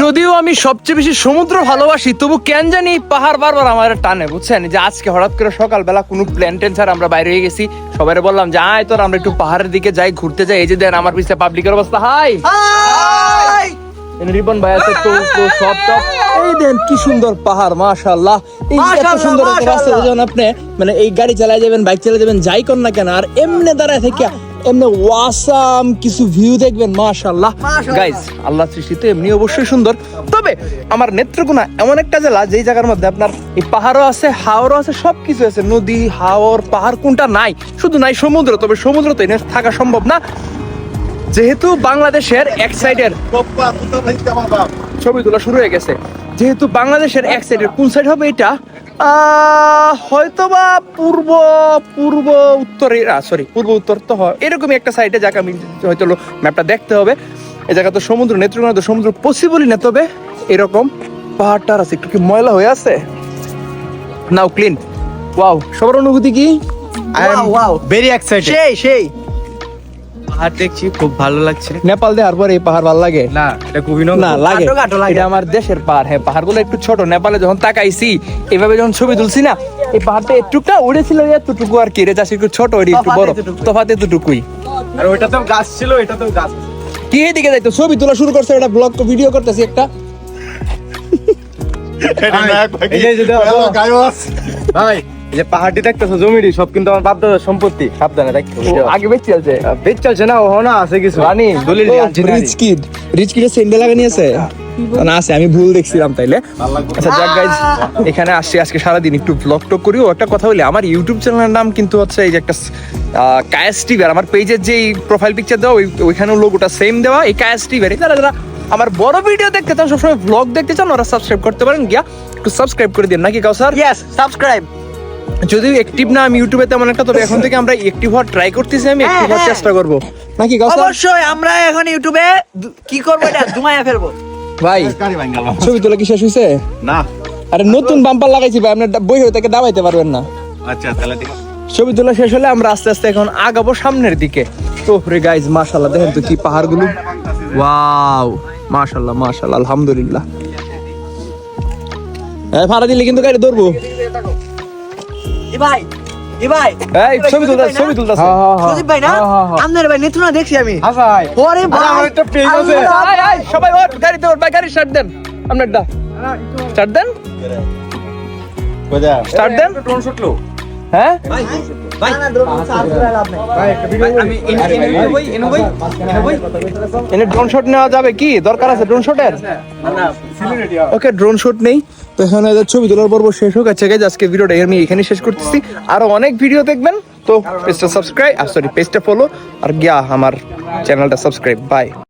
যদিও আমি সবচেয়ে বেশি সমুদ্র ভালোবাসি তবু কেন জানি পাহাড় বারবার আমার টানে বুঝছেন? যে আজকে হঠাৎ করে সকালবেলা কোনো প্ল্যান টেন ছাড়া আমরা বাইরে হয়ে গেছি সবাই বললাম যে আয় তোর আমরা একটু পাহাড়ের দিকে যাই ঘুরতে যাই। এই যে দেন আমার পিছনে পাবলিকের অবস্থা। হাই! রিপন ভাই আছে তো তো সব টপ এই দেন কি সুন্দর পাহাড় মাশাআল্লাহ। এই এত সুন্দর একটা রাস্তা যখন আপনি? মানে এই গাড়ি চালায় যাবেন বাইক চালায় যাবেন যাই কর না কেন আর এমনি দাঁড়ায় থেকে এমনি ওয়াসাম কিছু ভিউ দেখবেন। গাইস আল্লাহ সৃষ্টিতে এমনি অবশ্যই সুন্দর। তবে আমার নেত্রকোনা এমন একটা জেলা যেই জায়গার মধ্যে আপনার এই পাহাড়ও আছে হাওরও আছে সবকিছু আছে। নদী হাওর পাহাড় কোনটা নাই? শুধু নাই সমুদ্র তবে সমুদ্র তো এনে থাকা সম্ভব না। যেহেতু বাংলাদেশের এক সাইডের ছবি তোলা শুরু হয়ে গেছে। যেহেতু বাংলাদেশের এক সাইডের কোন সাইড হবে এটা? হয়তোবা পূর্ব পূর্ব উত্তরে সরি পূর্ব উত্তর তো হয়। এরকমই একটা সাইডে যাকে আমি হয়তো ম্যাপটা দেখতে হবে। এই জায়গা তো সমুদ্র নেত্রকোনা তো সমুদ্র পসিবলই না তবে এরকম পাহাড়টার আছে একটু কি ময়লা হয়ে আছে? নাও ক্লিন ওয়াও সবার অনুভূতি কি? Wow, wow. ভেরি এক্সাইটেড সেই সেই। পাহাড় দেখছি খুব ভালো লাগছে। নেপাল দেওয়ার পরে এই পাহাড় ভালো লাগে? না এটা খুবই না লাগে। এটা আমার দেশের পাহাড় হ্যাঁ পাহাড়গুলো একটু ছোট। নেপালে যখন তাকাইছি এভাবে যখন ছবি তুলছি না এই পাহাড়টা একটুটা উড়েছিল এতটুকু আর কি। রে চাষি একটু ছোট ওটি একটু বড়। তফাৎ এতটুকুই। আর ওইটা তো গাছ ছিল এটা তো গাছ কি এদিকে যাইতো? ছবি তোলা শুরু করছে এটা ব্লগ ভিডিও করতেছি একটা। ভাই যে পাহাড়টি দেখতেছো জমিটি সব কিন্তু আমার বাপ দাদার সম্পত্তি। সাবধানে দেখতে আগে বেশি চলছে বেচ চলছে না ও না আছে কিছু। রানি দলিল না রিচ কিড রিচ কিডের সেন্ডে লাগানি আছে না আছে আমি ভুল দেখছিলাম তাইলে। আচ্ছা যাক গাইজ এখানে আসছি আজকে সারাদিন একটু ব্লগ টক করি। ও একটা কথা বলি আমার ইউটিউব চ্যানেলের নাম কিন্তু হচ্ছে এই যে একটা কায়াস টিভি আর আমার পেজের যে প্রোফাইল পিকচার দেওয়া ওই ওইখানেও লোগোটা সেম দেওয়া এই কায়াস টিভির যারা যারা আমার বড় ভিডিও দেখতে চান সবসময় ব্লগ দেখতে চান ওরা সাবস্ক্রাইব করতে পারেন। গিয়া একটু সাবস্ক্রাইব করে দিন। নাকি কাউসার? ইয়েস সাবস্ক্রাইব যদিও অ্যাক্টিভ না আমি ইউটিউবে তেমন একটা তবে এখন থেকে আমরা অ্যাক্টিভ হওয়ার ট্রাই করতেছি আমি অ্যাক্টিভ হওয়ার হ্যাঁ। চেষ্টা করব। নাকি কাউসার অবশ্যই আমরা এখন ইউটিউবে কি করব এটা? ধুমাইয়া ফেলব। ভাই ছবি তোলা কি শেষ হয়েছে না। আরে নতুন বাম্পার লাগাইছি ভাই আপনার বই হয়ে থেকে দাবাইতে পারবেন না। আচ্ছা তাহলে ঠিক ছবি তোলা শেষ হলে আমরা আস্তে আস্তে এখন আগাবো সামনের দিকে। তো রে গাইজ মাশাল্লাহ দেখেন তো কি পাহাড়গুলো। ওয়াও মাশাল্লাহ মাশাল্লাহ আলহামদুলিল্লাহ। এই ভাড়া দিলে কিন্তু গাড়ি ধরবো। এ ভাই এ ভাই। এই ছবি তুলতে ছবি তুলতেছে। সুদীপ ভাই না? আপনার ভাই নেত্র না দেখছি আমি? হ্যাঁ ভাই। ওরে ভাই আমার একটা page আছে। এই, এই, সবাই ওঠ গাড়িতে ওঠ ভাই গাড়ি স্টার্ট দেন। আপনার দা। স্টার্ট দেন। স্টার্ট দেন। ড্রোন শুট হ্যাঁ? না, আমি এনে ড্রোন শট নেওয়া যাবে কি? দরকার আছে ড্রোন শটের ওকে ড্রোন শুট নেই। তো এখানে ছবি তোলার পর্ব শেষ হোক। গাইজ আজকে ভিডিওটা আমি এখানে শেষ করতেছি। আরও অনেক ভিডিও দেখবেন। তো পেজটা সাবস্ক্রাইব সরি পেজটা ফলো আর গিয়া আমার চ্যানেলটা সাবস্ক্রাইব বাই